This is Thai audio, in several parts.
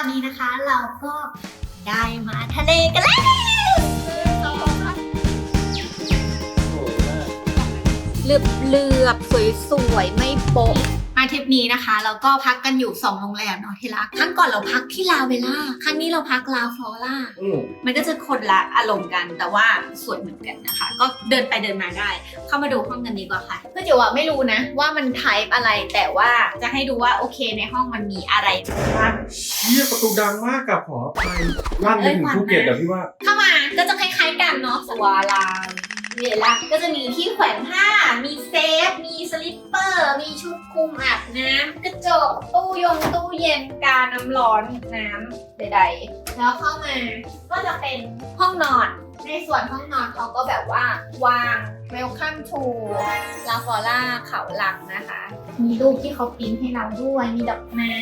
อนนี้นะคะเราก็ได้มาทะเลกันแล้วเหลือบเลือบสวยสวยๆไม่โป๊ะ มาทริปนี้นะคะเราก็พักกันอยู่สองโรงแรมเนาะที่รักครั้งก่อนเราพักที่ลาเวล่าครั้งนี้เราพักลาฟลอร่าอืมมันก็จะคนละอารมณ์กันแต่ว่าสวยเหมือนกันนะคะ ก็เดินไปเดินมาได้ เข้ามาดูห้องกันดีกว่าค่ะเพื่อจิ๋วอะไม่รู้นะว่ามันไทป์อะไรแต่ว่าจะให้ดูว่าโอเคในห้องมันมีอะไรบ้าง เชี่ยประตูดังมากกับหอไทยลั่นไปถึงภูเก็ตอะพี่ว่า เข้ามาก็จะคล้ายๆกันเนาะสวาลา เวล่าก็จะมีที่แขวนผ้า มีเซฟ มีสลิปเปอร์ มีชุดคลุมอาบน้ำกระจก ตู้ยงตู้เย็น กาน้ำร้อน น้ำใดๆ แล้วเข้ามาก็จะเป็นห้องนอน ในส่วนห้องนอนเขาก็แบบว่าวาง Welcome to ลาฟอร่าเขาหลังนะคะ มีรูปที่เขาปิ้นให้เราด้วย มีดอกไม้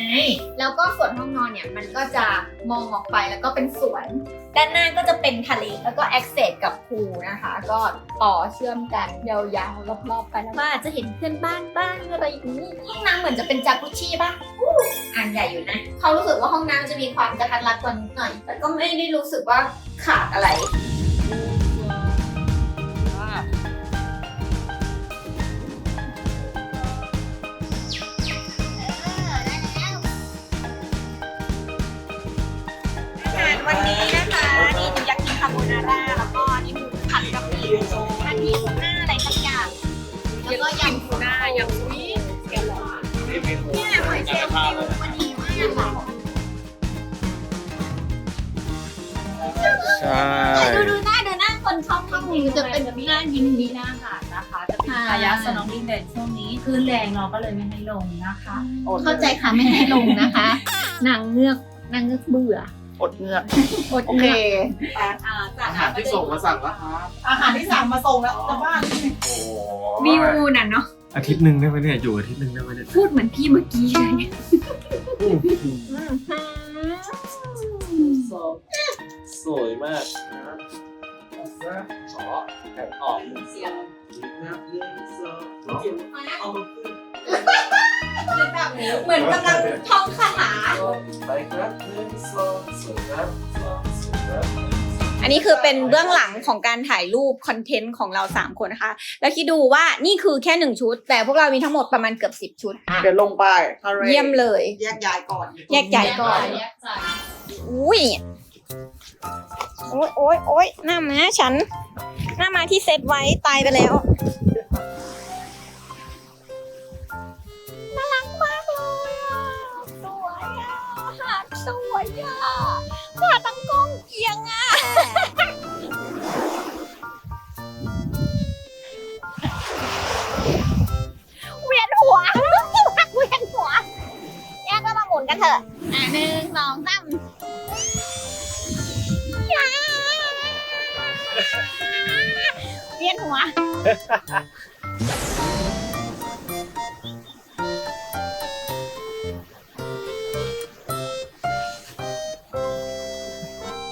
แล้วก็ส่วนห้องนอนเนี่ย มันก็จะมองออกไปแล้วก็เป็นสวน ด้านหน้าก็จะเป็นทะเล แล้วก็ access กับพูลนะคะ ก็ ต่อเชื่อมกันยาวๆรอบๆไปแล้วว่าจะเห็นเพื่อนบ้านบ้างอะไรอย่างนี้ห้องน้ำเหมือนจะเป็นจากุชี่ป่ะอู้อ่านใหญ่อยู่นะเขารู้สึกว่าห้องน้ำจะมีความกระทัดรัดกว่านิดหน่อย แต่ก็ไม่ได้รู้สึกว่าขาดอะไรอาหารวันนี้นะ ข้าวหมูจะเป็นหน้ายิ้มดีหน้าหาดนะคะ จะเป็นระยะสนองลิงเดนช่วงนี้คลื่นแรงเราก็เลยไม่ให้ลงนะคะเข้าใจค่ะไม่ให้ลงนะคะนางเงือกนางเงือกเบื่ออดเงือกอดโอเงเคือกอาหารที่ส่งมาสั่งแล้วครับอาหารที่สั่งมาส่งแล้วจะบ้านโอ้วิวน่ะเนาะอาทิตย์หนึ่งได้ไหมเนี่ยอยู่อาทิตย์หนึ่งได้ไหมเนี่ยพูดเหมือนพี่เมื่อกี้เลยสวยมาก อ๋อออกเสียงเหมือนกำลังท่องคาถาไปครับหนึ่งสองสวยครับสองสวยครับอันนี้คือเป็นเบื้องหลังของการถ่ายรูปคอนเทนต์ของเรา 3 คนนะคะ แล้วคิดดูว่านี่คือแค่ 1 ชุด แต่พวกเรามีทั้งหมดประมาณเกือบ 10 ชุด เดี๋ยวลงไปทะเลเยี่ยมเลย แยกย้ายก่อน แยกย้ายก่อนอุ้ย โอ้ยโอ้ยโอ้ยหน้าม้าฉัน หน้าม้าที่เซตไว้ตายไปแล้ว น่ารักมากเลยอะ สวยอะหาดสวยอะหาดตั้งกล้องเอียงอะ เวียนหัวเวียนหัวแยกก็มาหมุนกันเถอะ อะหนึ่งสองสาม วียนหัว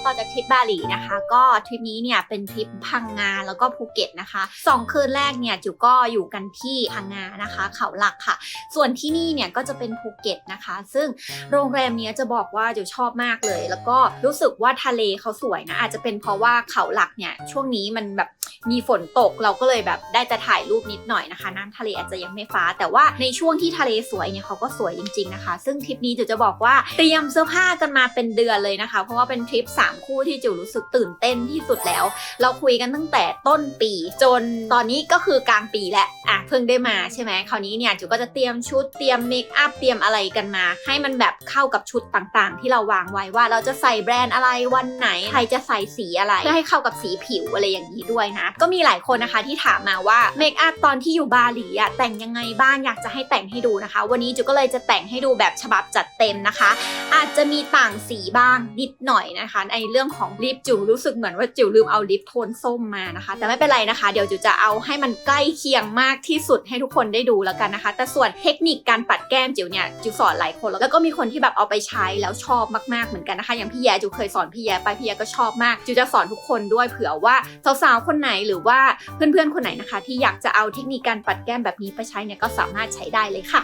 ต่อจากทริปบาหลีนะคะ ก็ทริปนี้เนี่ยเป็นทริปพังงาแล้วก็ภูเก็ตนะคะสองคืนแรกเนี่ยจิ๋วก็อยู่กันที่พังงานะคะ เขาหลักค่ะ ส่วนที่นี่เนี่ยก็จะเป็นภูเก็ตนะคะ ซึ่งโรงแรมเนี้ยจะบอกว่าจิ๋วชอบมากเลย แล้วก็รู้สึกว่าทะเลเขาสวยนะอาจจะเป็นเพราะว่าเขาหลักเนี่ยช่วงนี้มันแบบมีฝนตกเราก็เลยแบบได้แต่ถ่ายรูปนิดหน่อยนะคะน้ำทะเลอาจจะยังไม่ฟ้า แต่ว่าในช่วงที่ทะเลสวยเนี่ยเขาก็สวยจริงๆนะคะ ซึ่งทริปนี้จิวจะบอกว่าเตรียมเสื้อผ้ากันมาเป็นเดือนเลยนะคะ เพราะว่าเป็นทริปสามคู่ที่จิ๋วรู้สึกตื่นเต้นที่สุดแล้ว เราคุยกันตั้งแต่ต้นปี จนตอนนี้ก็คือกลางปีแหละอะเพิ่งได้มาใช่ไหมคราวนี้เนี่ยจิ๋วก็จะเตรียมชุดเตรียมเมคอัพเตรียมอะไรกันมา ให้มันแบบเข้ากับชุดต่างๆ ที่เราวางไว้ว่าเราจะใส่แบรนด์อะไรวันไหนใครจะใส่สีอะไรเพื่อให้เข้ากับสีผิวอะไรอย่างนี้ด้วยนะ ก็มีหลายคนนะคะที่ถามมาว่าเมคอัพตอนที่อยู่บาหลีอะแต่งยังไงบ้างอยากจะให้แต่งให้ดูนะคะ วันนี้จิ๋วก็เลยจะแต่งให้ดูแบบฉบับจัดเต็มนะคะ อาจจะมีต่างสีบ้างนิดหน่อยนะคะในเรื่องของลิปจิ๋วรู้สึกเหมือนว่าจิ๋วลืมเอาลิปโทนส้มมานะคะ แต่ไม่เป็นไรนะคะ เดี๋ยวจิ๋วจะเอาให้มันใกล้เคียงมากที่สุดให้ทุกคนได้ดูแล้วกันนะคะ แต่ส่วนเทคนิคการปัดแก้มจิ๋วเนี่ยจิ๋วสอนหลายคนแล้วแล้วก็มีคนที่แบบเอาไปใช้แล้วชอบมากๆเหมือนกันนะคะ อย่างพี่แย้จิ๋วเคยสอนพี่แย้ไปพี่แย้ก็ชอบมากจิ๋วจะสอนทุกคนด้วยเผื่อว่าสาวๆคนไหนหรือว่าเพื่อนๆคนไหนนะคะ ที่อยากจะเอาเทคนิคการปัดแก้มแบบนี้ไปใช้เนี่ยก็สามารถใช้ได้เลยค่ะ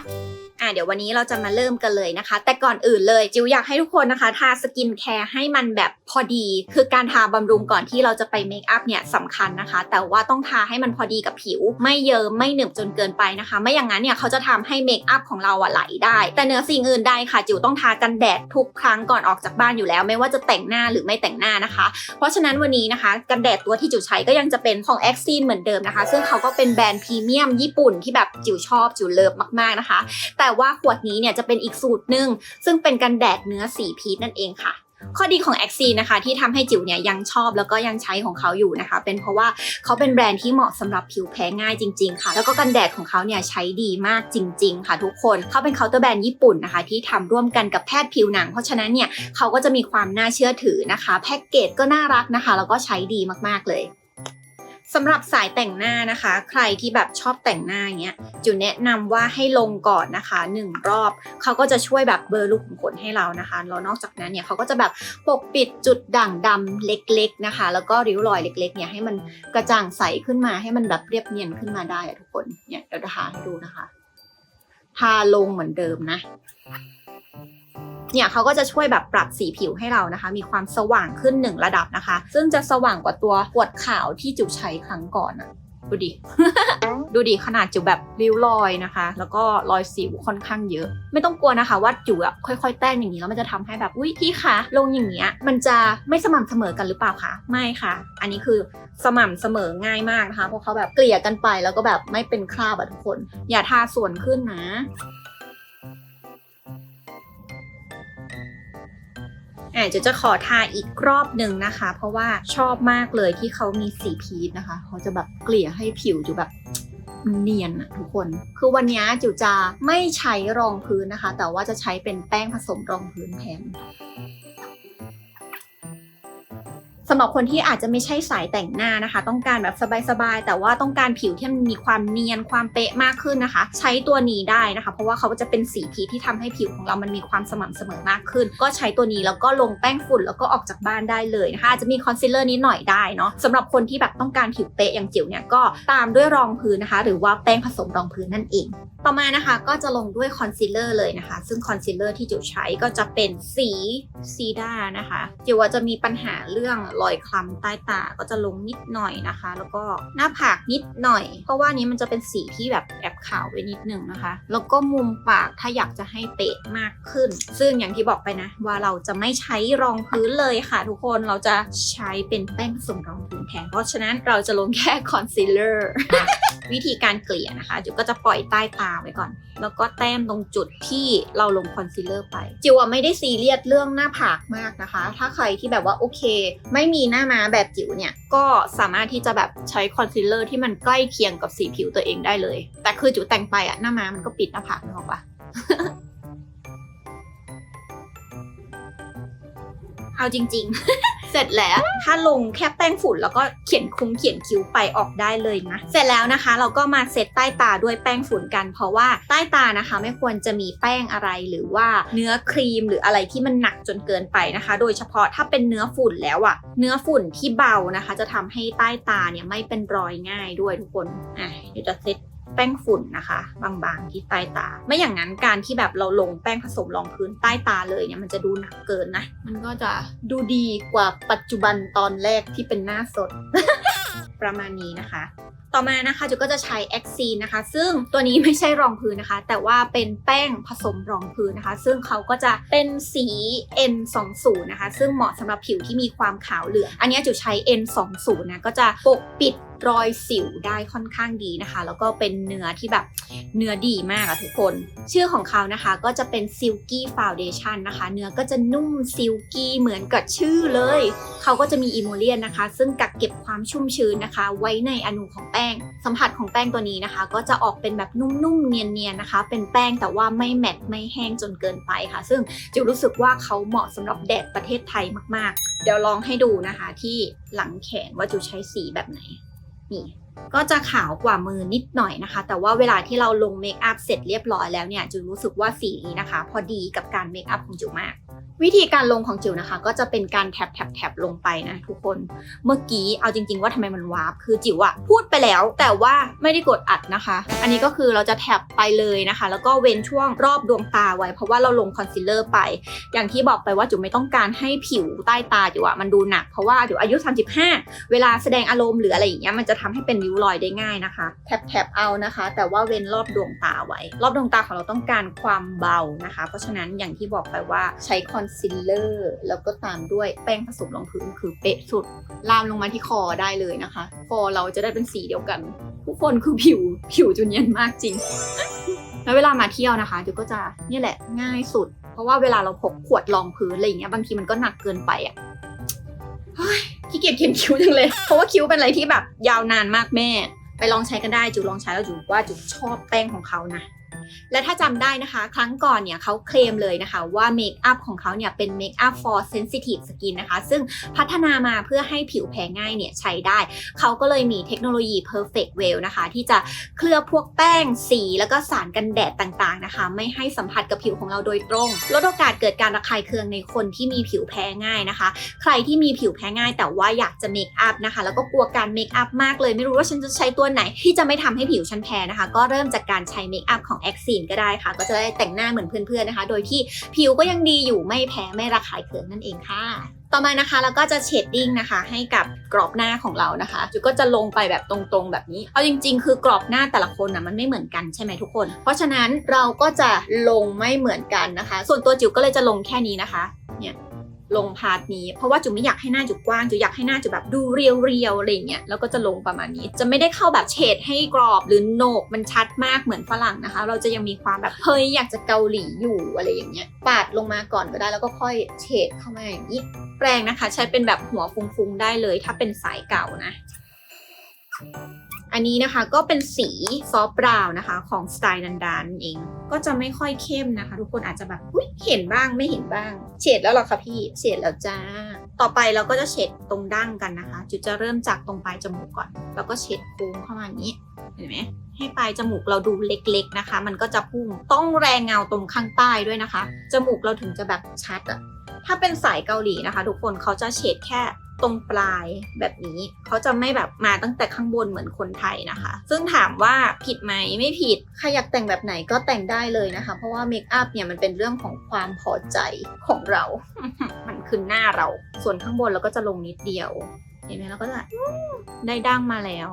อะเดี๋ยววันนี้เราจะมาเริ่มกันเลยนะคะ แต่ก่อนอื่นเลยจิวอยากให้ทุกคนนะคะ ทาสกินแคร์ให้มันแบบพอดี คือการทาบำรุงก่อนที่เราจะไปเมคอัพเนี่ยสำคัญนะคะ แต่ว่าต้องทาให้มันพอดีกับผิว ไม่เยิมไม่หนึบจนเกินไปนะคะ ไม่อย่างนั้นเนี่ยเขาจะทำให้เมคอัพของเราอะไหลได้ แต่เหนือสิ่งอื่นใดค่ะ จิวต้องทากันแดดทุกครั้งก่อนออกจากบ้านอยู่แล้ว ไม่ว่าจะแต่งหน้าหรือไม่แต่งหน้านะคะ เพราะฉะนั้นวันนี้นะคะ กันแดดตัวที่จิวใช้ก็ยังจะเป็นของ e x i n เหมือนเดิมนะคะ ซึ่งเขาก็เป็นแบรนด์พรีเมียมญี่ปุ่นที่แบบจิวชอบจิวเลิฟมากๆนะคะ แต่ว่าขวดนี้เนี่ยจะเป็นอีกสูตรหนึ่งซึ่งเป็นกันแดดเนื้อสีพีชนั่นเองค่ะข้อดีของ a x i นะคะที่ทำให้จิ๋วเนี่ยยังชอบแล้วก็ยังใช้ของเขาอยู่นะคะ เป็นเพราะว่าเขาเป็นแบรนด์ที่เหมาะสำหรับผิวแพ้ง่ายจริงๆค่ะ แล้วก็กันแดดของเขาเนี่ยใช้ดีมากจริง ๆ ค่ะทุกคนเขาเป็นเคาน์เตอร์แบรนด์ญี่ปุ่นนะคะ ที่ทำร่วมกันกับแพทย์ผิวหนัง เพราะฉะนั้นเนี่ยเขาก็จะมีความน่าเชื่อถือนะคะ แพ็กเกจก็น่ารักนะคะ แล้วก็ใช้ดีมากๆเลย สำหรับสายแต่งหน้านะคะ ใครที่แบบชอบแต่งหน้าอย่างเงี้ยจุแนะนำว่าให้ลงก่อนนะคะหนึ่งรอบเขาก็จะช่วยแบบเบลอรูขุมขนให้เรานะคะแล้วนอกจากนั้นเนี่ยเขาก็จะแบบปกปิดจุดด่างดำเล็กๆนะคะ แล้วก็ริ้วรอยเล็กๆเนี่ยให้มันกระจ่างใสขึ้นมาให้มันแบบเรียบเนียนขึ้นมาได้ทุกคนเนี่ยเดี๋ยวจะทาให้ดูนะคะทาลงเหมือนเดิมนะ เนี่ยเขาก็จะช่วยแบบปรับสีผิวให้เรานะคะ มีความสว่างขึ้นหนึ่งระดับนะคะ ซึ่งจะสว่างกว่าตัวขวดขาวที่จิ๋วใช้ครั้งก่อนอะดูดิ ดูดิขนาดจิ๋วแบบริ้วรอยนะคะ แล้วก็รอยสิวค่อนข้างเยอะ ไม่ต้องกลัวนะคะว่าจิ๋วอะค่อยๆ แต้มอย่างนี้แล้วมันจะทำให้แบบ อุ้ยพี่คะลงอย่างเงี้ย มันจะไม่สม่ำเสมอกันหรือเปล่าคะ ไม่ค่ะ อันนี้คือสม่ำเสมอง่ายมากนะคะ เพราะเขาแบบเกลี่ยกันไปแล้วก็แบบไม่เป็นคราบอะทุกคน อย่าทาส่วนขึ้นนะ อะเดี๋ยวจะขอทาอีกรอบหนึ่งนะคะ เพราะว่าชอบมากเลยที่เขามีสีพีชนะคะ เขาจะแบบเกลี่ยให้ผิวอยู่แบบเนียนอะทุกคน คือวันนี้จิวจะไม่ใช้รองพื้นนะคะ แต่ว่าจะใช้เป็นแป้งผสมรองพื้นแทน สำหรับคนที่อาจจะไม่ใช่สายแต่งหน้านะคะ ต้องการแบบสบายๆ แต่ว่าต้องการผิวที่มันมีความเนียนความเป๊ะมากขึ้นนะคะ ใช้ตัวนี้ได้นะคะ เพราะว่าเขาจะเป็นสีพีที่ทำให้ผิวของเรามันมีความสม่ำเสมอมากขึ้น ก็ใช้ตัวนี้แล้วก็ลงแป้งฝุ่นแล้วก็ออกจากบ้านได้เลยนะคะอาจจะมีคอนซีลเลอร์นิดหน่อยได้เนาะสำหรับคนที่แบบต้องการผิวเป๊ะอย่างจิ๋วเนี่ยก็ตามด้วยรองพื้นนะคะ หรือว่าแป้งผสมรองพื้นนั่นเอง ต่อมานะคะก็จะลงด้วยคอนซีลเลอร์เลยนะคะ ซึ่งคอนซีลเลอร์ที่จิวใช้ก็จะเป็นสีซีด้านะคะจิวว่าจะมีปัญหาเรื่องรอยคล้ำใต้ตาก็จะลงนิดหน่อยนะคะ แล้วก็หน้าผากนิดหน่อย เพราะว่านี้มันจะเป็นสีที่แบบแอบขาวไปนิดหนึ่งนะคะ แล้วก็มุมปากถ้าอยากจะให้เป๊ะมากขึ้น ซึ่งอย่างที่บอกไปนะ ว่าเราจะไม่ใช้รองพื้นเลยค่ะ ทุกคนเราจะใช้เป็นแป้งผสมรองพื้นแทนเพราะฉะนั้นเราจะลงแค่คอนซีลเลอร์ วิธีการเกลี่ยนะคะจิวก็จะปล่อยใต้ตาไว้ก่อน แล้วก็แต้มตรงจุดที่เราลงคอนซีลเลอร์ไป จิวอะไม่ได้ซีเรียสเรื่องหน้าผากมากนะคะ ถ้าใครที่แบบว่าโอเค ไม่มีหน้าม้าแบบจิ๋วเนี่ยก็สามารถที่จะแบบใช้คอนซีลเลอร์ที่มันใกล้เคียงกับสีผิวตัวเองได้เลย แต่คือจิ๋วแต่งไปอะหน้าม้ามันก็ปิดหน้าผากนึกออกปะ เอาจริง ๆ เสร็จแล้วถ้าลงแค่แป้งฝุ่นแล้วก็เขียนคุมเขียนคิ้วไปออกได้เลยนะ เสร็จแล้วนะคะ เราก็มาเซตใต้ตาด้วยแป้งฝุ่นกัน เพราะว่าใต้ตานะคะ ไม่ควรจะมีแป้งอะไรหรือว่าเนื้อครีมหรืออะไรที่มันหนักจนเกินไปนะคะ โดยเฉพาะถ้าเป็นเนื้อฝุ่นแล้วอะเนื้อฝุ่นที่เบานะคะ จะทำให้ใต้ตาเนี่ยไม่เป็นรอยง่ายด้วยทุกคนอะเดี๋ยวจะเซต แป้งฝุ่นนะคะ บางๆที่ใต้ตา ไม่อย่างนั้นการที่แบบเราลงแป้งผสมรองพื้นใต้ตาเลยเนี่ยมันจะดูหนักเกินนะ มันก็จะดูดีกว่าปัจจุบันตอนแรกที่เป็นหน้าสด ประมาณนี้นะคะต่อมานะคะจุก็จะใช้แอคซีนนะคะ ซึ่งตัวนี้ไม่ใช่รองพื้นนะคะ แต่ว่าเป็นแป้งผสมรองพื้นนะคะ ซึ่งเขาก็จะเป็นสี N20 นะคะ ซึ่งเหมาะสำหรับผิวที่มีความขาวเหลือง อันนี้จุใช้ N20 นะก็จะปกปิด รอยสิวได้ค่อนข้างดีนะคะ แล้วก็เป็นเนื้อที่แบบเนื้อดีมากอะทุกคน ชื่อของเขานะคะก็จะเป็น Silky Foundation นะคะ เนื้อก็จะนุ่มซิลกี้เหมือนกับชื่อเลย เขาก็จะมีอิโมเลียนนะคะ ซึ่งกักเก็บความชุ่มชื้นนะคะ ไว้ในอนูของแป้ง สัมผัสของแป้งตัวนี้นะคะ ก็จะออกเป็นแบบนุ่มๆเนียนๆนะคะ เป็นแป้งแต่ว่าไม่แมตต์ไม่แห้งจนเกินไปค่ะ ซึ่งจิวรู้สึกว่าเขาเหมาะสำหรับแดดประเทศไทยมากๆ เดี๋ยวลองให้ดูนะคะที่หลังแขนว่าจิวใช้สีแบบไหน นี่ก็จะขาวกว่ามือนิดหน่อยนะคะ แต่ว่าเวลาที่เราลงเมคอัพเสร็จเรียบร้อยแล้วเนี่ยจิวรู้สึกว่าสีนี้นะคะ พอดีกับการเมคอัพของจิวมาก วิธีการลงของจิ๋วนะคะ ก็จะเป็นการแท็บแท็บแท็บลงไปนะทุกคน เมื่อกี้เอาจริง ๆ ว่าทำไมมันวาร์ปคือจิ๋วอะพูดไปแล้ว แต่ว่าไม่ได้กดอัดนะคะ อันนี้ก็คือเราจะแท็บไปเลยนะคะ แล้วก็เว้นช่วงรอบดวงตาไว้ เพราะว่าเราลงคอนซีลเลอร์ไป อย่างที่บอกไปว่าจิ๋วไม่ต้องการให้ผิวใต้ตาจิ๋วอะมันดูหนักเพราะว่าจิ๋วอายุ 35 เวลาแสดงอารมณ์หรืออะไรอย่างเงี้ยมันจะทำให้เป็นริ้วรอยได้ง่ายนะคะแท็บแท็บเอานะคะ แต่ว่าเว้นรอบดวงตาไว้ รอบดวงตาของเราต้องการความเบานะคะ เพราะฉะนั้นอย่างที่บอกไปว่าใช้คอนซีลเลอร์ แล้วก็ตามด้วยแป้งผสมรองพื้นคือเป๊ะสุด ลามลงมาที่คอได้เลยนะคะ คอเราจะได้เป็นสีเดียวกัน ทุกคนคือผิวผิวจุนเนียนมากจริง แล้วเวลามาเที่ยวนะคะจุก็จะนี่แหละง่ายสุด เพราะว่าเวลาเราพกขวดรองพื้นอะไรอย่างเงี้ยบางทีมันก็หนักเกินไปอะขี้เกียจเขียนคิ้วจังเลย เพราะว่าคิ้วเป็นอะไรที่แบบยาวนานมากแม่ ไปลองใช้กันได้จูลองใช้แล้วจูว่าจูชอบแป้งของเขานะ และถ้าจำได้นะคะ ครั้งก่อนเนี่ยเขาเคลมเลยนะคะว่าเมคอัพของเขาเนี่ยเป็นเมคอัพ for sensitive skin นะคะ ซึ่งพัฒนามาเพื่อให้ผิวแพ้ง่ายเนี่ยใช้ได้ เขาก็เลยมีเทคโนโลยี perfect well นะคะ ที่จะเคลือบพวกแป้งสี แล้วก็สารกันแดดต่างๆนะคะ ไม่ให้สัมผัสกับผิวของเราโดยตรง ลดโอกาสเกิดการระคายเคืองในคนที่มีผิวแพ้ง่ายนะคะ ใครที่มีผิวแพ้ง่าย แต่ว่าอยากจะเมคอัพนะคะ แล้วก็กลัวการเมคอัพมากเลยไม่รู้ว่าฉันจะใช้ตัวไหน ที่จะไม่ทำให้ผิวฉันแพ้นะคะ ก็เริ่มจากการใช้เมคอัพของ a x i n ก็ได้ค่ะ ก็จะได้แต่งหน้าเหมือนเพื่อนๆนะคะ โดยที่ผิวก็ยังดีอยู่ไม่แพ้ไม่ระคายเคืองนั่นเองค่ะต่อมานะคะเราก็จะเชดดิ้งนะคะ ให้กับกรอบหน้าของเรานะคะจุก็จะลงไปแบบตรงๆแบบนี้ เอาจริง ๆ คือกรอบหน้าแต่ละคนนะมันไม่เหมือนกันใช่ไหมทุกคน เพราะฉะนั้นเราก็จะลงไม่เหมือนกันนะคะ ส่วนตัวจิ๋วก็เลยจะลงแค่นี้นะคะเนี่ย ลงพาร์ทนี้เพราะว่าจุไม่อยากให้หน้าจุกว้างจุอยากให้หน้าจุแบบดูเรียวๆอะไรเงี้ยแล้วก็จะลงประมาณนี้ จะไม่ได้เข้าแบบเฉดให้กรอบหรือโหนกมันชัดมากเหมือนฝรั่งนะคะ เราจะยังมีความแบบเฮ้ยอยากจะเกาหลีอยู่อะไรอย่างเงี้ยปาดลงมาก่อนก็ได้แล้วก็ค่อยเฉดเข้ามาอย่างนี้แปรงนะคะ ใช้เป็นแบบหัวฟุ้งๆได้เลย ถ้าเป็นสายเก่านะ อันนี้นะคะก็เป็นสีซอฟต์บราวน์นะคะของสไตล์ดันดานเอง ก็จะไม่ค่อยเข้มนะคะ ทุกคนอาจจะแบบอุ๊ยเห็นบ้างไม่เห็นบ้าง เฉดแล้วหรอคะพี่เฉดแล้วจ้า ต่อไปเราก็จะเฉดตรงดั้งกันนะคะ จุดจะเริ่มจากตรงปลายจมูกก่อน แล้วก็เฉดโค้งเข้ามาอย่างนี้เห็นไหมให้ปลายจมูกเราดูเล็กๆนะคะ มันก็จะพุ่งต้องแรงเงาตรงข้างใต้ด้วยนะคะ จมูกเราถึงจะแบบชัดอะถ้าเป็นสายเกาหลีนะคะ ทุกคนเขาจะเฉดแค่ ตรงปลายแบบนี้ เขาจะไม่แบบมาตั้งแต่ข้างบนเหมือนคนไทยนะคะ ซึ่งถามว่าผิดไหมไม่ผิดใครอยากแต่งแบบไหนก็แต่งได้เลยนะคะ เพราะว่าเมคอัพเนี่ยมันเป็นเรื่องของความพอใจของเรา มันคือหน้าเรา ส่วนข้างบนเราก็จะลงนิดเดียว เห็นไหมเราก็จะได้ดั้งมาแล้ว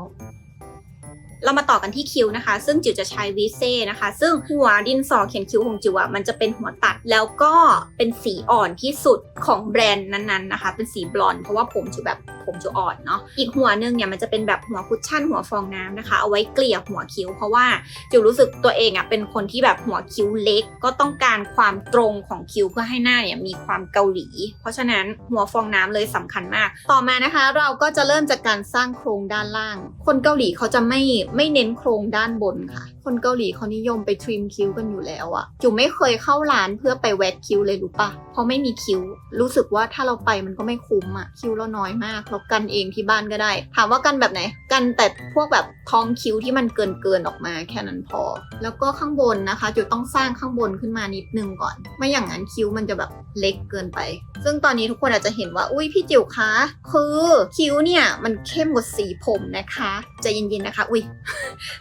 เรามาต่อกันที่คิ้วนะคะ ซึ่งจิ๋วจะใช้วิเซ่นะคะ ซึ่งหัวดินสอเขียนคิ้วของจิ๋วอะมันจะเป็นหัวตัดแล้วก็เป็นสีอ่อนที่สุดของแบรนด์นั้นๆนะคะ เป็นสีบลอนด์เพราะว่าผมจิ๋วแบบ ผมจิ๋วอ่อนเนาะอีกหัวหนึงเนี่ยมันจะเป็นแบบหัวคุชชั่นหัวฟองน้ำนะคะ เอาไว้เกลี่ยหัวคิ้ว เพราะว่าจิวรู้สึกตัวเองอะเป็นคนที่แบบหัวคิ้วเล็ก ก็ต้องการความตรงของคิ้วเพื่อให้หน้าเนี่ยมีความเกาหลี เพราะฉะนั้นหัวฟองน้ำเลยสำคัญมาก ต่อมานะคะ เราก็จะเริ่มจากการสร้างโครงด้านล่าง คนเกาหลีเขาจะไม่ไม่เน้นโครงด้านบนค่ะ คนเกาหลีเขานิยมไปทริมคิ้วกันอยู่แล้วอะจูไม่เคยเข้าร้านเพื่อไปแวดคิ้วเลยรู้ปะเพราะไม่มีคิ้ว รู้สึกว่าถ้าเราไปมันก็ไม่คุ้มอะคิ้วเราน้อยมากเรากันเองที่บ้านก็ได้ ถามว่ากันแบบไหน กันแต่พวกแบบท้องคิ้วที่มันเกินเกินออกมาแค่นั้นพอ แล้วก็ข้างบนนะคะจูต้องสร้างข้างบนขึ้นมานิดนึงก่อน ไม่อย่างนั้นคิ้วมันจะแบบเล็กเกินไป ซึ่งตอนนี้ทุกคนอาจจะเห็นว่าอุ้ยพี่จิ๋วคะคือคิ้วเนี่ยมันเข้มกว่าสีผมนะคะใจเย็นๆนะคะ อุ้ย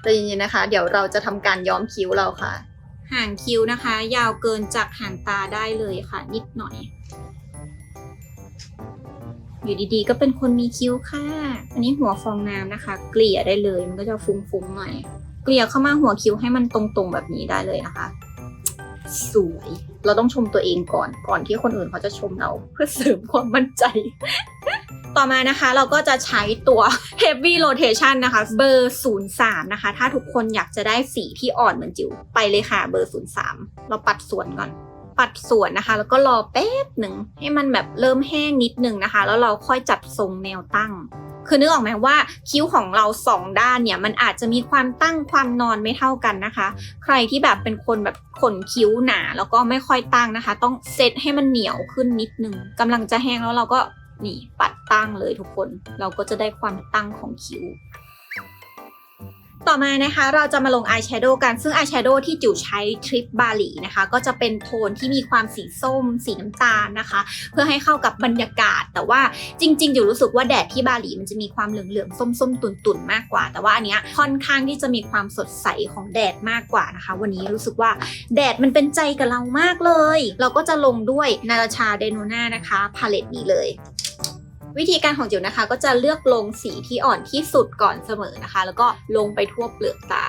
ใจเย็นๆนะคะ เดี๋ยวเราจะทำการย้อมคิ้วเราค่ะ ห่างคิ้วนะคะ ยาวเกินจากห่างตาได้เลยค่ะ นิดหน่อย อยู่ดีๆ ก็เป็นคนมีคิ้วค่ะ อันนี้หัวฟองน้ำนะคะ เกลี่ยได้เลย มันก็จะฟุ้งๆหน่อย เกลี่ยเข้ามาหัวคิ้วให้มันตรงๆแบบนี้ได้เลยนะคะ สวย เราต้องชมตัวเองก่อน ก่อนที่คนอื่นเขาจะชมเรา เพื่อเสริมความมั่นใจ ต่อมานะคะเราก็จะใช้ตัว Heavy Rotation นะคะ เบอร์ 03 นะคะ ถ้าทุกคนอยากจะได้สีที่อ่อนเหมือนจิ๋วไปเลยค่ะ เบอร์ 03 เราปัดส่วนก่อน ปัดส่วนนะคะ แล้วก็รอแป๊บหนึ่งให้มันแบบเริ่มแห้งนิดนึงนะคะ แล้วเราค่อยจัดทรงแนวตั้ง คือนึกออกไหมว่าคิ้วของเราสองด้านเนี่ยมันอาจจะมีความตั้งความนอนไม่เท่ากันนะคะ ใครที่แบบเป็นคนแบบขนคิ้วหนาแล้วก็ไม่ค่อยตั้งนะคะ ต้องเซตให้มันเหนียวขึ้นนิดนึงกำลังจะแห้งแล้วเราก็นี่ปัดตั้งเลยทุกคน เราก็จะได้ความตั้งของคิ้ว ต่อมานะคะเราจะมาลงอายแชโดว์กันซึ่งอายแชโดว์ที่จิ๋วใช้ทริปบาหลีนะคะ ก็จะเป็นโทนที่มีความสีส้ม สีน้ำตาลนะคะ เพื่อให้เข้ากับบรรยากาศ แต่ว่าจริงๆจิ๋วรู้สึกว่าแดดที่บาหลีมันจะมีความเหลืองๆส้มๆ ตุ่นๆ มากกว่า แต่ว่าอันเนี้ยค่อนข้างที่จะมีความสดใสของแดดมากกว่านะคะ วันนี้รู้สึกว่าแดดมันเป็นใจกับเรามากเลย เราก็จะลงด้วยนาราชาเดโนนานะคะพาเลตนี้เลย วิธีการของจิ๋วนะคะ ก็จะเลือกลงสีที่อ่อนที่สุดก่อนเสมอนะคะ แล้วก็ลงไปทั่วเปลือกตา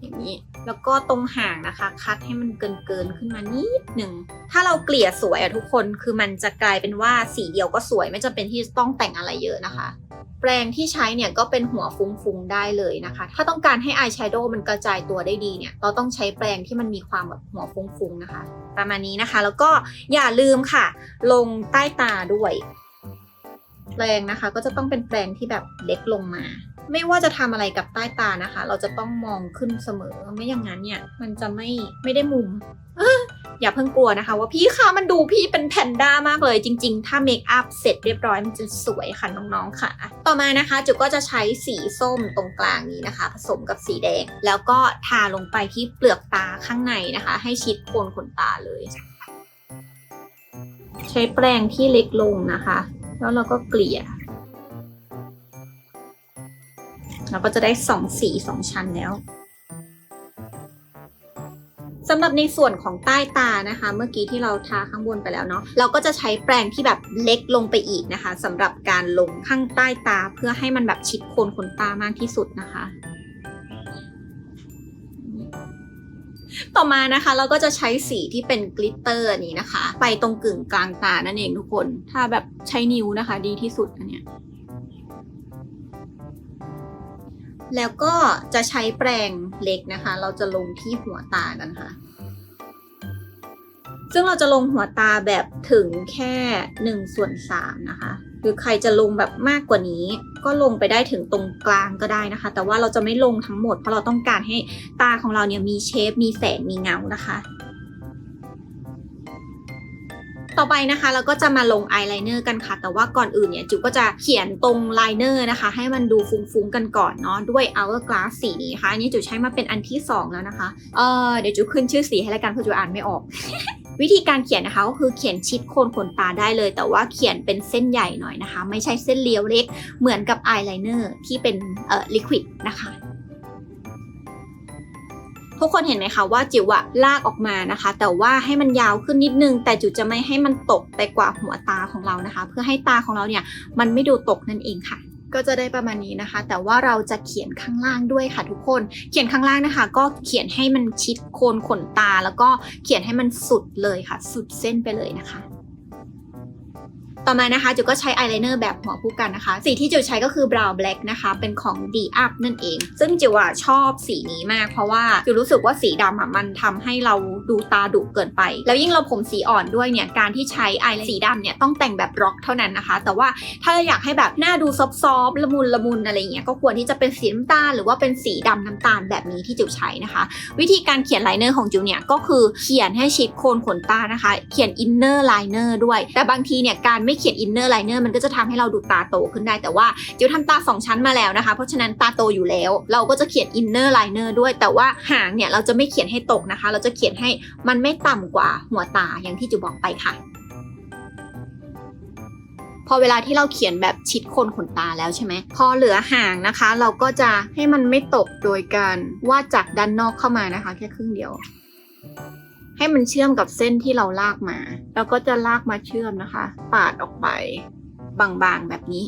อย่างนี้ แล้วก็ตรงห่างนะคะ คัดให้มันเกินเกินขึ้นมานิดหนึ่งถ้าเราเกลี่ยสวยอะทุกคนคือมันจะกลายเป็นว่าสีเดียวก็สวยไม่จำเป็นที่จะต้องแต่งอะไรเยอะนะคะแปรงที่ใช้เนี่ยก็เป็นหัวฟุ้งๆได้เลยนะคะ ถ้าต้องการให้อายแชโดว์มันกระจายตัวได้ดีเนี่ย เราต้องใช้แปรงที่มันมีความแบบหัวฟุ้งๆนะคะ ประมาณนี้นะคะ แล้วก็อย่าลืมค่ะ ลงใต้ตาด้วย แปรงนะคะ ก็จะต้องเป็นแปรงที่แบบเล็กลงมา ไม่ว่าจะทำอะไรกับใต้ตานะคะ เราจะต้องมองขึ้นเสมอไม่อย่างนั้นเนี่ย มันจะไม่ไม่ได้มุมอย่าเพิ่งกลัวนะคะ ว่าพี่คะมันดูพี่เป็นแพนด้ามากเลยจริง ๆ ถ้าเมคอัพเสร็จเรียบร้อยมันจะสวยค่ะน้องๆค่ะ ต่อมานะคะจุก็จะใช้สีส้มตรงกลางนี้นะคะ ผสมกับสีแดง แล้วก็ทาลงไปที่เปลือกตาข้างในนะคะ ให้ชิดโคนขนตาเลย ใช้แปรงที่เล็กลงนะคะ แล้วเราก็เกลี่ย เราก็จะได้สองสีสองชั้นแล้วสำหรับในส่วนของใต้ตานะคะ เมื่อกี้ที่เราทาข้างบนไปแล้วเนาะเราก็จะใช้แปรงที่แบบเล็กลงไปอีกนะคะสำหรับการลงข้างใต้ตาเพื่อให้มันแบบชิดโคนขนตามากที่สุดนะคะ ต่อมานะคะเราก็จะใช้สีที่เป็นกลิตเตอร์นนี้นะคะ ไปตรงกึ่งกลางตานั่นเองทุกคน ถ้าแบบใช้นิ้วนะคะ ดีที่สุดอันเนี้ยแล้วก็จะใช้แปรงเล็กนะคะ เราจะลงที่หัวตากันค่ะ ซึ่งเราจะลงหัวตาแบบถึงแค่1ส่วน3นะคะ หรือใครจะลงแบบมากกว่านี้ ก็ลงไปได้ถึงตรงกลางก็ได้นะคะ แต่ว่าเราจะไม่ลงทั้งหมด เพราะเราต้องการให้ตาของเราเนี่ยมีเชฟ มีแสง มีเงานะคะ ต่อไปนะคะเราก็จะมาลงอายไลเนอร์กันค่ะ แต่ว่าก่อนอื่นเนี่ยจิ๋ก็จะเขียนตรงไลเนอร์นะคะ ให้มันดูฟุ้งๆกันก่อนเนาะด้วย Hourglass สีนี้ค่ะอันนี้จิ๋ใช้มาเป็นอันที่ 2 แล้วนะคะ เออเดี๋ยวจิ๋ขึ้นชื่อสีให้แล้วกันเพราะจิ๋อ่านไม่ออก วิธีการเขียนนะคะก็คือเขียนชิดโคนขนตาได้เลย แต่ว่าเขียนเป็นเส้นใหญ่หน่อยนะคะ ไม่ใช่เส้นเลี้ยวเล็กเหมือนกับอายไลเนอร์ที่เป็นเอ่อลิควิดนะคะทุกคนเห็นไหมคะว่าจิ๋วอะลากออกมานะคะ แต่ว่าให้มันยาวขึ้นนิดนึง แต่จิ๋วจะไม่ให้มันตกไปกว่าหัวตาของเรานะคะ เพื่อให้ตาของเราเนี่ยมันไม่ดูตกนั่นเองค่ะ ก็จะได้ประมาณนี้นะคะ แต่ว่าเราจะเขียนข้างล่างด้วยค่ะทุกคน เขียนข้างล่างนะคะ ก็เขียนให้มันชิดโคนขนตา แล้วก็เขียนให้มันสุดเลยค่ะ สุดเส้นไปเลยนะคะ ต่อมานะคะจิวก็ใช้อายไลเนอร์แบบหัวผู้กันนะคะ สีที่จิวใช้ก็คือ brown black นะคะ เป็นของ D Up นั่นเอง ซึ่งจิวอะชอบสีนี้มาก เพราะว่าจิวรู้สึกว่าสีดำอะมันทำให้เราดูตาดุเกินไป แล้วยิ่งเราผมสีอ่อนด้วยเนี่ยการที่ใช้อายไลเนอร์สีดำเนี่ยต้องแต่งแบบร็อกเท่านั้นนะคะ แต่ว่าถ้าเราอยากให้แบบหน้าดูซอฟๆละมุนละมุนอะไรอย่างเงี้ยก็ควรที่จะเป็นสีน้ำตาลหรือว่าเป็นสีดำน้ำตาลแบบนี้ที่จิวใช้นะคะ วิธีการเขียนไลเนอร์ของจิวเนี่ยก็คือเขียนให้ชิดโคนขนตานะคะ เขียนอินเนอร์ไลเนอร์ด้วย แต่บางทีเนี่ยการไม่เขียนอินเนอร์ไลเนอร์มันก็จะทำให้เราดูตาโตขึ้นได้แต่ว่าจิวทำตาสองชั้นมาแล้วนะคะ เพราะฉะนั้นตาโตอยู่แล้ว เราก็จะเขียนอินเนอร์ไลเนอร์ด้วย แต่ว่าหางเนี่ยเราจะไม่เขียนให้ตกนะคะ เราจะเขียนให้มันไม่ต่ำกว่าหัวตาอย่างที่จิวบอกไปค่ะพอเวลาที่เราเขียนแบบชิดคนขนตาแล้วใช่ไหม พอเหลือห่างนะคะ เราก็จะให้มันไม่ตกโดยการวาดจากด้านนอกเข้ามานะคะ แค่ครึ่งเดียว ให้มันเชื่อมกับเส้นที่เราลากมา แล้วก็จะลากมาเชื่อมนะคะ ปาดออกไปบางๆแบบนี้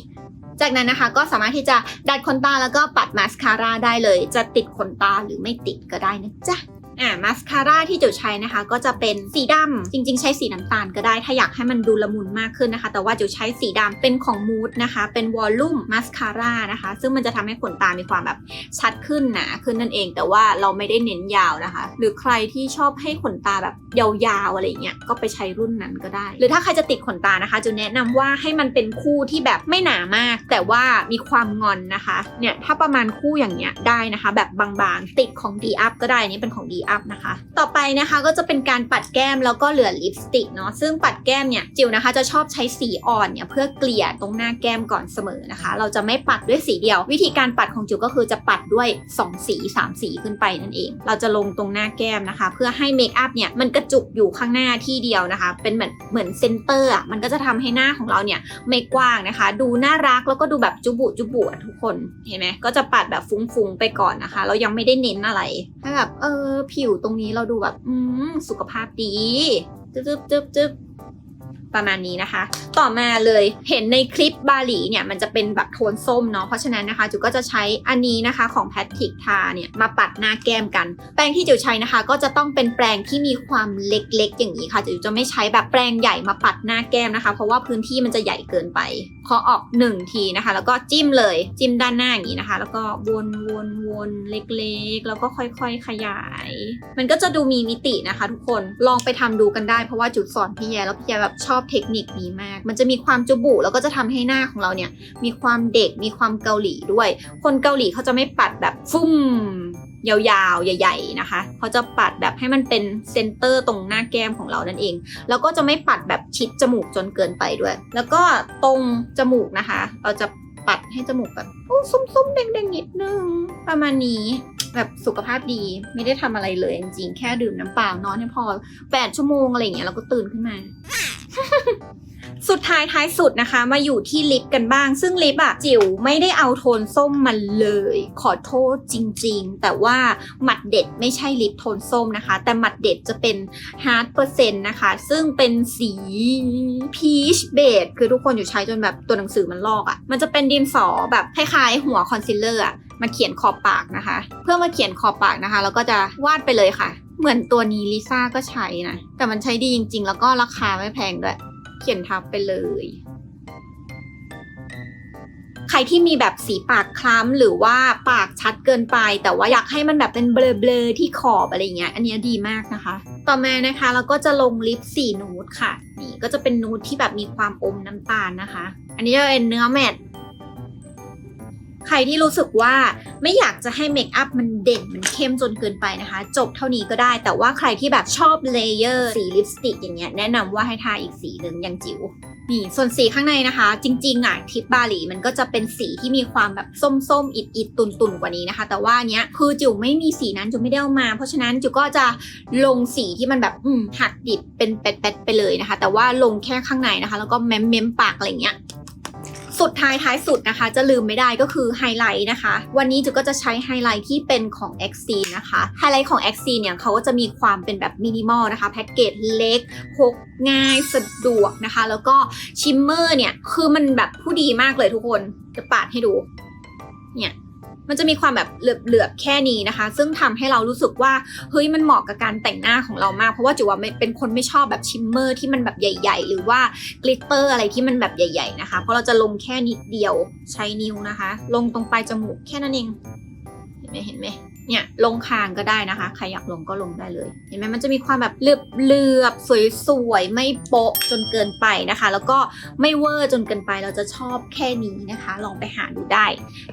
จากนั้นนะคะก็สามารถที่จะดัดขนตาแล้วก็ปัดมาสคาร่าได้เลย จะติดขนตาหรือไม่ติดก็ได้นะจ๊ะ อ่ามาสคาร่าที่จิ๋วใช้นะคะ ก็จะเป็นสีดำจริง ๆ ใช้สีน้ำตาลก็ได้ ถ้าอยากให้มันดูละมุนมากขึ้นนะคะ แต่ว่าจิ๋วใช้สีดำเป็นของมูดนะคะ เป็นวอลลุ่มมาสคาร่านะคะ ซึ่งมันจะทำให้ขนตามีความแบบชัดขึ้นหนาขึ้นนั่นเอง แต่ว่าเราไม่ได้เน้นยาวนะคะ หรือใครที่ชอบให้ขนตาแบบยาวๆอะไรเงี้ยก็ไปใช้รุ่นนั้นก็ได้ หรือถ้าใครจะติดขนตานะคะจิ๋วแนะนำว่าให้มันเป็นคู่ที่แบบไม่หนามาก แต่ว่ามีความงอนนะคะเนี่ยถ้าประมาณคู่อย่างเงี้ยได้นะคะ แบบบางๆติดของ D Up ก็ได้อันนี้เป็นของ D อัพนะคะ ต่อไปนะคะก็จะเป็นการปัดแก้มแล้วก็เหลือลิปสติกเนาะซึ่งปัดแก้มเนี่ยจิวนะคะจะชอบใช้สีอ่อนเนี่ยเพื่อเกลี่ยตรงหน้าแก้มก่อนเสมอนะคะ เราจะไม่ปัดด้วยสีเดียว วิธีการปัดของจิวก็คือจะปัดด้วย 2 สี 3 สีขึ้นไปนั่นเอง เราจะลงตรงหน้าแก้มนะคะ เพื่อให้เมคอัพเนี่ยมันกระจุกอยู่ข้างหน้าที่เดียวนะคะ เป็นเหมือนเหมือนเซนเตอร์อะมันก็จะทำให้หน้าของเราเนี่ยไม่กว้างนะคะ ดูน่ารักแล้วก็ดูแบบจุบุจุบุทุกคนเห็นไหมก็จะปัดแบบฟุ้งๆไปก่อนนะคะ เรายังไม่ได้เน้นอะไรให้แบบเออผิวตรงนี้เราดูแบบ อืมสุขภาพดี จึ๊บจึ๊บจึ๊บจึ๊บ ประมาณนี้นะคะ ต่อมาเลยเห็นในคลิปบาหลีเนี่ยมันจะเป็นแบบโทนส้มเนาะเพราะฉะนั้นนะคะจุก็จะใช้อันนี้นะคะของแพทริกทาเนี่ยมาปัดหน้าแก้มกัน แปรงที่จิ๋วใช้นะคะ ก็จะต้องเป็นแปรงที่มีความเล็กๆ อย่างนี้ค่ะจิ๋วจะไม่ใช้แบบแปรงใหญ่มาปัดหน้าแก้มนะคะ เพราะว่าพื้นที่มันจะใหญ่เกินไปขอออกหนึ่งทีนะคะ แล้วก็จิ้มเลยจิ้มด้านหน้าอย่างนี้นะคะ แล้วก็วนวนวนเล็กๆ แล้วก็ค่อยๆขยาย มันก็จะดูมีมิตินะคะ ทุกคนลองไปทำดูกันได้เพราะว่าจุดสอนพี่แยแล้วพี่แยแบบชอบเทคนิคนี้มาก มันจะมีความจุบุแล้วก็จะทำให้หน้าของเราเนี่ยมีความเด็กมีความเกาหลีด้วย คนเกาหลีเขาจะไม่ปัดแบบฟุ่มยาวๆ ใหญ่ ๆ นะคะ เขาจะปัดแบบให้มันเป็นเซนเตอร์ตรงหน้าแก้มของเรานั่นเอง แล้วก็จะไม่ปัดแบบชิดจมูกจนเกินไปด้วย แล้วก็ตรงจมูกนะคะ เราจะปัดให้จมูกแบบโอ้ซุ้มๆแดงๆนิดนึง ประมาณนี้ แบบสุขภาพดีไม่ได้ทำอะไรเลยจริงๆแค่ดื่มน้ำเปล่านอนให้พอ 8 ชั่วโมงอะไรอย่างเงี้ยแล้วก็ตื่นขึ้นมา สุดท้ายท้ายสุดนะคะ มาอยู่ที่ลิปกันบ้าง ซึ่งลิปอะจิ๋วไม่ได้เอาโทนส้มมาเลย ขอโทษจริง ๆ แต่ว่าหมัดเด็ดไม่ใช่ลิปโทนส้มนะคะ แต่หมัดเด็ดจะเป็นฮาร์ดเปอร์เซ็นต์นะคะ ซึ่งเป็นสีพีชเบดคือทุกคนอยู่ใช้จนแบบตัวหนังสือมันลอกอะมันจะเป็นดินสอแบบคล้ายๆหัวคอนซีลเลอร์อะ มาเขียนขอบปากนะคะ เพื่อมาเขียนขอบปากนะคะ แล้วก็จะวาดไปเลยค่ะ เหมือนตัวนี้ลิซ่าก็ใช้นะ แต่มันใช้ดีจริง ๆ แล้วก็ราคาไม่แพงด้วย เขียนทับไปเลย ใครที่มีแบบสีปากคล้ำหรือว่าปากชัดเกินไป แต่ว่าอยากให้มันแบบเป็นเบลอๆที่ขอบอะไรเงี้ย อันนี้ดีมากนะคะ ต่อมานะคะเราก็จะลงลิปสีนูดค่ะ นี่ก็จะเป็นนูดที่แบบมีความอมน้ำตาลนะคะ อันนี้จะเป็นเนื้อแมตต์ ใครที่รู้สึกว่าไม่อยากจะให้เมคอัพมันเด่นมันเข้มจนเกินไปนะคะ จบเท่านี้ก็ได้ แต่ว่าใครที่แบบชอบเลเยอร์สีลิปสติกอย่างเงี้ยแนะนำว่าให้ทาอีกสีหนึ่งอย่างจิ๋วนี่ส่วนสีข้างในนะคะ จริงๆอะทิปบาหลีมันก็จะเป็นสีที่มีความแบบส้มๆ อิดๆ ตุนๆ กว่านี้นะคะ แต่ว่าเนี้ยคือจิ๋วไม่มีสีนั้นจิ๋วไม่ได้เอามา เพราะฉะนั้นจิ๋วก็จะลงสีที่มันแบบอืมหักดิบเป็นแป๊ดๆไปเลยนะคะ แต่ว่าลงแค่ข้างในนะคะ แล้วก็เม้มๆปากอะไรเงี้ย สุดท้ายท้ายสุดนะคะ จะลืมไม่ได้ก็คือไฮไลท์นะคะ วันนี้จุก็จะใช้ไฮไลท์ที่เป็นของ x c นะคะไฮไลท์ของ x c เนี่ยเขาก็จะมีความเป็นแบบมินิมอลนะคะแพ็กเกจเล็กพกง่ายสะดวกนะคะ แล้วก็ชิมเมอร์เนี่ย คือมันแบบผู้ดีมากเลยทุกคนจะปาดให้ดูเนี่ย มันจะมีความแบบเหลือบๆแค่นี้นะคะ ซึ่งทำให้เรารู้สึกว่าเฮ้ยมันเหมาะกับการแต่งหน้าของเรามาก เพราะว่าจิ๋ว่าเป็นคนไม่ชอบแบบชิมเมอร์ที่มันแบบใหญ่ ๆ หรือว่ากลิตเตอร์อะไรที่มันแบบใหญ่ ๆนะคะ เพราะเราจะลงแค่นิดเดียวใช้นิ้วนะคะ ลงตรงปลายจมูกแค่นั้นเอง เห็นไหมเห็นไหม เนี่ยลงคางก็ได้นะคะ ใครอยากลงก็ลงได้เลย เห็นไหมมันจะมีความแบบเลือบเลือบๆสวยๆไม่โปะจนเกินไปนะคะ แล้วก็ไม่เวอร์จนเกินไปเราจะชอบแค่นี้นะคะ ลองไปหาดูได้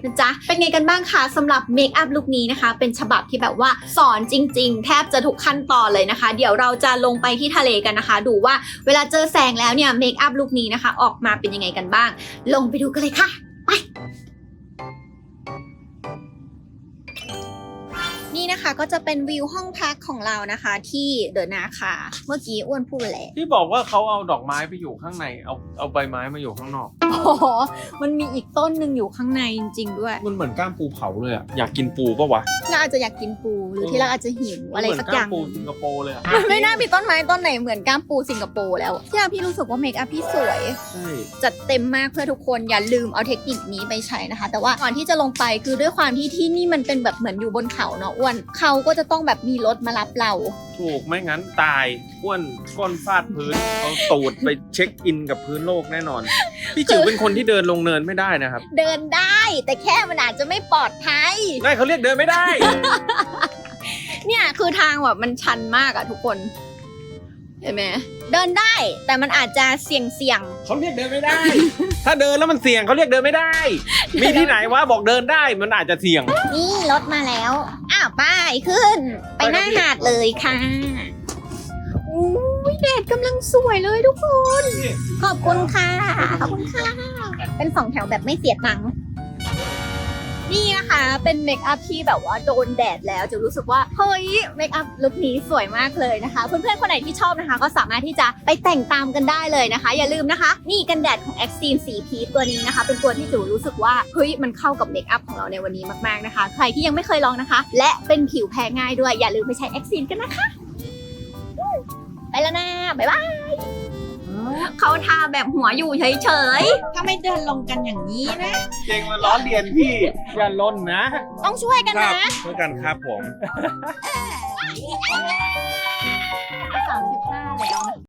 นะจ๊ะ เป็นไงกันบ้างคะสำหรับเมคอัพลุคนี้นะคะ เป็นฉบับที่แบบว่าสอนจริง ๆ แทบจะทุกขั้นตอนเลยนะคะ เดี๋ยวเราจะลงไปที่ทะเลกันนะคะ ดูว่าเวลาเจอแสงแล้วเนี่ยเมคอัพลุคนี้นะคะ ออกมาเป็นยังไงกันบ้าง ลงไปดูกันเลยค่ะ นี่นะคะก็จะเป็นวิวห้องพักของเรานะคะ ที่เดอะนาคาเมื่อกี้อ้วนพูดไปแล้วที่บอกว่าเขาเอาดอกไม้ไปอยู่ข้างใน เอาเอาใบไม้มาอยู่ข้างนอกอ๋อมันมีอีกต้นหนึ่งอยู่ข้างในจริงๆด้วย มันเหมือนก้ามปูเผาเลยอะอยากกินปูปะวะเราอาจจะอยากกินปูหรือที่เราอาจจะหิวอะไรสักอย่าง เหมืนมปูสิงคโปร์เลยอะมันไม่น่ามีต้นไม้ต้นไหนเหมือนก้ามปูสิงคโปร์แล้วที่พี่รู้สึกว่าเมคอัพพี่สวย ใช่จัดเต็มมากเพื่อทุกคนอย่าลืมเอาเทคนิคนี้ไปใช้นะคะ แต่ว่าก่อนที่จะลงไปคือด้วยความที่ที่นี่มันเป็นแบบเหมือนอยู่บนเขาเนาะอ้วนเขาก็จะต้องแบบมีรถมารับเรา ถูกไม่งั้นตายอ้วนก้นฟาดพื้นเอาตูดไปเช็คอินกับพื้นโลกแน่นอน พี่จิ๋วเป็นคนที่เดินลงเนินไม่ได้นะครับ เดินได้แต่แค่มันอาจจะไม่ปลอดภัยได้เขาเรียกเดินไม่ได้ เนี่ยคือทางแบบมันชันมากอะทุกคน เห็นไหมเดินได้แต่มันอาจจะเสี่ยงเสี่ยงเขาเรียกเดินไม่ได้ ถ้าเดินแล้วมันเสี่ยงเขาเรียกเดินไม่ได้ มีที่ไหนวะบอกเดินได้มันอาจจะเสี่ยง ๆนี่รถมาแล้ว อ้าวไป้ายขึ้น ไปหน้าหาดเลยค่ะอุ้ยแดดกำลังสวยเลยทุกคน ขอบคุณค่ะ ขอบคุณค่ะ เป็นสองแถวแบบไม่เสียตังค์ นี่นะคะเป็นเมคอัพที่แบบว่าโดนแดดแล้วจะรู้สึกว่าเฮ้ยเมคอัพลุคนี้สวยมากเลยนะคะ เพื่อนๆคนไหนที่ชอบนะคะ ก็สามารถที่จะไปแต่งตามกันได้เลยนะคะ อย่าลืมนะคะ นี่กันแดดของ e x t r e m e สีพีตัวนี้นะคะ เป็นตัวที่จูรู้สึกว่าเฮ้ยมันเข้ากับเมคอัพของเราในวันนี้มากๆนะคะ ใครที่ยังไม่เคยลองนะคะ และเป็นผิวแพ้ง่ายด้วยอย่าลืมไปใช้ e x t r e m e กันนะคะ ไปแล้วนะบ๊ายบาย เขาทาแบบหัวอยู่เฉยๆถ้าไม่เดินลงกันอย่างนี้นะ เจงมาล้อเรียนพี่อย่าล้นนะต้องช่วยกันนะช่วยกันครับผม สามสิบห้าแล้ว